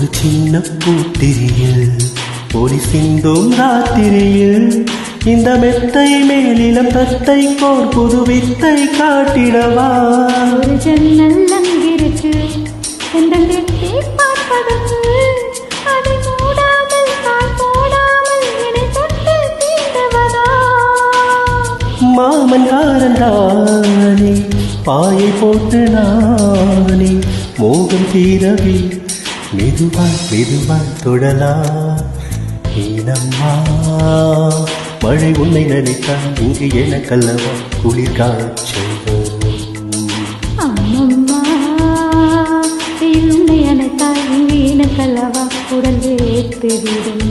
ஒரு சின்ன பூத்திரியில் ஒளி சிந்தும் ராத்திரியில் இந்த மெத்தை மேலிலம் தத்தை கோர் புது வித்தை காட்டிடவா? ஒரு ஜன்னல் அங்கிருக்கு மாமன் காரந்தானே பாயை போட்டு நானே மோகம் தீரவே மெதுவாய் மெதுவாய் தொடலா. நீனம்மா மழை உன்னை நினைத்தான் இங்கு எனக்கல்லவா குளிர் காய்ச்சல் அம்மம்மா உன்னை அணைத்தால் இங்கு எனக்கல்லவா உடல் வேர்த்துவிடும்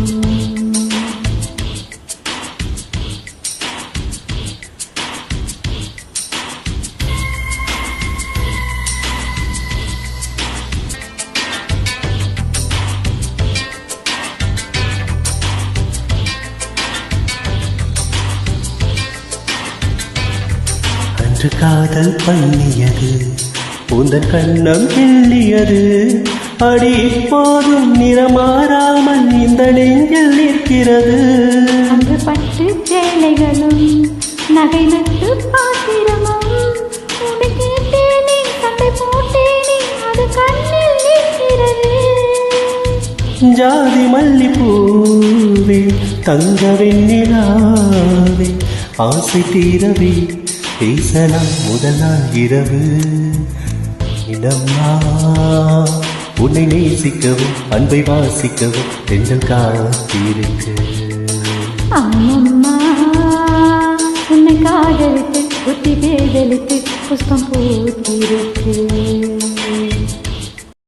அன்று காதல் பண்ணியது. உந்தன் கண்ணம் கிள்ளியது. அடி இப்போதும் நிறமாறாமல் இந்த நெஞ்சில் நிற்கிறது. அன்று பட்டு சேலைகளும் நகை நட்டு பாத்திரமும் ஜாதி மல்லிப்பூவே தங்க வெண்ணிலாவே ஆசை தீரவே பேசலாம் முதல் நாள் இரவு. இடம்மா உன்னை நேசிக்கவும் அன்பை வாசிக்கவும் தென்றல் காத்திருக்கு. அம்மம்மா உன்னை காதலுக்கு புத்தி பேதலுக்கு புஷ்பம் பூத்திருக்கு.